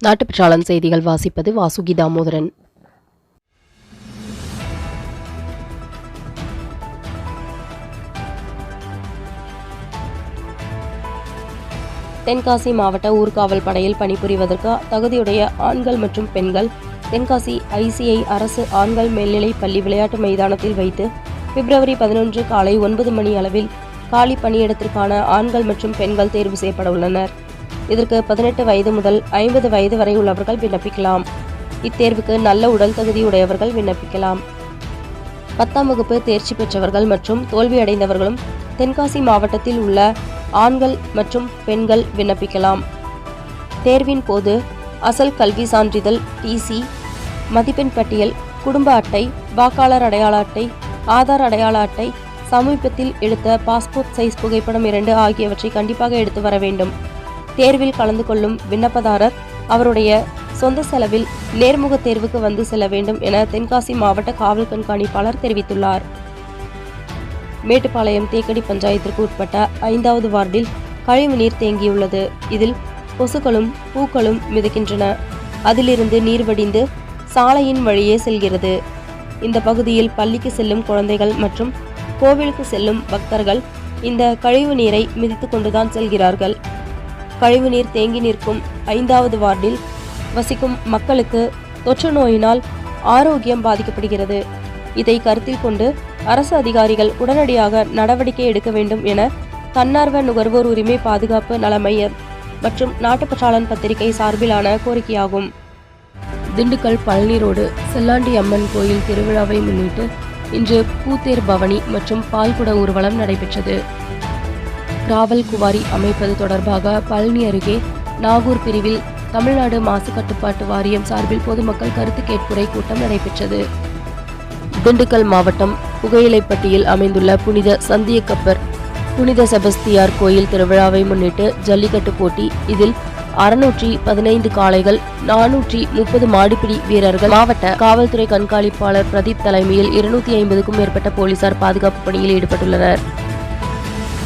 நாட்டுப்பற்றாளன் செய்திகள் வாசிப்பது வாசுகி தாமோதரன் தென்காசி மாவட்ட ஊர்காவல் படையில் பணிபுரிவதற்கு தகுதியுடைய ஆண்கள் மற்றும் பெண்கள் தென்காசி ஐசிஐ அரசு ஆண்கள் மேல்நிலைப் பள்ளி விளையாட்டு மைதானத்தில் வைத்து பிப்ரவரி பதினொன்று காலை ஒன்பது மணி அளவில் காலி பணியிடத்திற்கான ஆண்கள் மற்றும் பெண்கள் தேர்வு செய்யப்பட உள்ளனர். இதற்கு பதினெட்டு வயது முதல் ஐம்பது வயது வரை உள்ளவர்கள் விண்ணப்பிக்கலாம். இத்தேர்வுக்கு நல்ல உடல் தகுதியுடையவர்கள் விண்ணப்பிக்கலாம். பத்தாம் வகுப்பு தேர்ச்சி பெற்றவர்கள் மற்றும் தோல்வியடைந்தவர்களும் தென்காசி மாவட்டத்தில் உள்ள ஆண்கள் மற்றும் பெண்கள் விண்ணப்பிக்கலாம். தேர்வின் போது அசல் கல்வி சான்றிதழ் டிசி மதிப்பெண் பட்டியல் குடும்ப அட்டை வாக்காளர் அடையாள அட்டை ஆதார் அடையாள அட்டை சமீபத்தில் எடுத்த பாஸ்போர்ட் சைஸ் புகைப்படம் இரண்டு ஆகியவற்றை கண்டிப்பாக எடுத்து வர வேண்டும். தேர்வில் கலந்து கொள்ளும் விண்ணப்பதாரர் அவருடைய சொந்த செலவில் நேர்முக தேர்வுக்கு வந்து செல்ல வேண்டும் என தென்காசி மாவட்ட காவல் கண்காணிப்பாளர் தெரிவித்துள்ளார். மேட்டுப்பாளையம் தேக்கடி பஞ்சாயத்திற்கு உட்பட்ட ஐந்தாவது வார்டில் கழிவுநீர் தேங்கியுள்ளது. இதில் கொசுக்களும் பூக்களும் மிதக்கின்றன. அதிலிருந்து நீர் வடிந்து சாலையின் வழியே செல்கிறது. இந்த பகுதியில் பள்ளிக்கு செல்லும் குழந்தைகள் மற்றும் கோவிலுக்கு செல்லும் பக்தர்கள் இந்த கழிவு நீரை மிதித்து கொண்டுதான் செல்கிறார்கள். கழிவு நீர் தேங்கி நிற்கும் ஐந்தாவது வார்டில் வசிக்கும் மக்களுக்கு தொற்று நோயினால் ஆரோக்கியம் பாதிக்கப்படுகிறது. இதை கருத்தில் கொண்டு அரசு அதிகாரிகள் உடனடியாக நடவடிக்கை எடுக்க வேண்டும் என தன்னார்வ நுகர்வோர் உரிமை பாதுகாப்பு நல மையம் மற்றும் நாட்டுப்பற்றாளன் பத்திரிகை சார்பிலான கோரிக்கையாகும். திண்டுக்கல் பழனி ரோடு செல்லாண்டி அம்மன் கோயில் திருவிழாவை முன்னிட்டு இன்று பூத்தேர் பவனி மற்றும் பால்குட ஊர்வலம் நடைபெற்றது. ராவல் குவாரி அமைப்பது தொடர்பாக பழனி அருகே நாகூர் பிரிவில் தமிழ்நாடு மாசு கட்டுப்பாட்டு வாரியம் சார்பில் பொதுமக்கள் கருத்து கேட்புரை கூட்டம் நடைபெற்றது. திண்டுக்கல் மாவட்டம் புகையிலைப்பட்டியில் அமைந்துள்ள புனித சந்தியக்கப்பர் புனித செபஸ்தியார் கோயில் திருவிழாவை முன்னிட்டு ஜல்லிக்கட்டு போட்டி. இதில் அறுநூற்றி பதினைந்து காளைகள் நானூற்றி முப்பது மாடுபிடி வீரர்கள் மாவட்ட காவல்துறை கண்காணிப்பாளர் பிரதீப் தலைமையில் இருநூத்தி ஐம்பதுக்கும் மேற்பட்ட போலீசார் பாதுகாப்பு பணியில் ஈடுபட்டுள்ளனர்.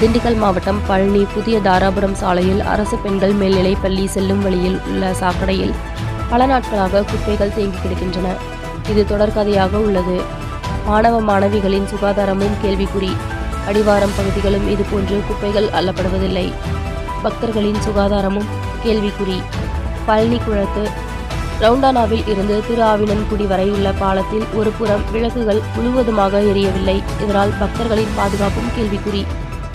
திண்டுக்கல் மாவட்டம் பழனி புதிய தாராபுரம் சாலையில் அரசு பெண்கள் மேல்நிலைப் பள்ளி செல்லும் வழியில் உள்ள சாக்கடையில் பல நாட்களாக குப்பைகள் தேங்கி கிடக்கின்றன. இது தொடர்கதையாக உள்ளது. மாணவ மாணவிகளின் சுகாதாரமும் கேள்விக்குறி. அடிவாரம் பகுதிகளும் இதுபோன்று குப்பைகள் அள்ளப்படுவதில்லை. பக்தர்களின் சுகாதாரமும் கேள்விக்குறி. பழனி குழத்து ரவுண்டானாவில் இருந்து திரு ஆவினன்குடி வரை உள்ள பாலத்தில் ஒரு புறம் விளக்குகள் முழுவதுமாக எரியவில்லை. இதனால் பக்தர்களின் பாதுகாப்பும் கேள்விக்குறி.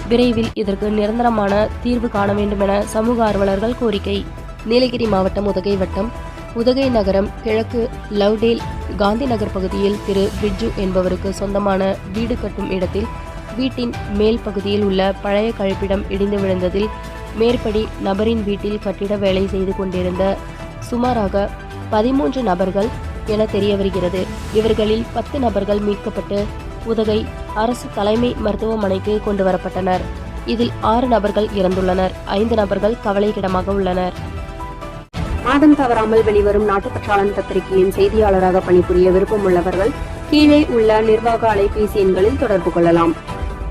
விரைவில் இதற்கு நிரந்தரமான தீர்வு காண வேண்டும் என சமூக ஆர்வலர்கள் கோரிக்கை. நீலகிரி மாவட்டம் உதகை வட்டம் உதகை நகரம் கிழக்கு லவ்டேல் காந்தி நகர் பகுதியில் திரு பிட்ஜு என்பவருக்கு சொந்தமான வீடு கட்டும் இடத்தில் வீட்டின் மேல் பகுதியில் உள்ள பழைய கழிப்பிடம் இடிந்து விழுந்ததில் மேற்படி நபரின் வீட்டில் கட்டிட வேலை செய்து கொண்டிருந்த சுமாராக பதிமூன்று நபர்கள் என தெரிய வருகிறது. இவர்களில் பத்து நபர்கள் மீட்கப்பட்டு உதகை அரசு தலைமை மருத்துவமனைக்கு கொண்டு வரப்பட்டனர். இதில் ஆறு நபர்கள் இறந்துள்ளனர். ஐந்து நபர்கள் கவலைக்கிடமாக உள்ளனர். மாதம் தவறாமல் வெளிவரும் நாட்டுப்பற்றாளன் பத்திரிகையின் செய்தியாளராக பணிபுரிய விருப்பமுள்ளவர்கள் கீழே உள்ள நிர்வாக அலைபேசி எண்களில் தொடர்பு கொள்ளலாம்.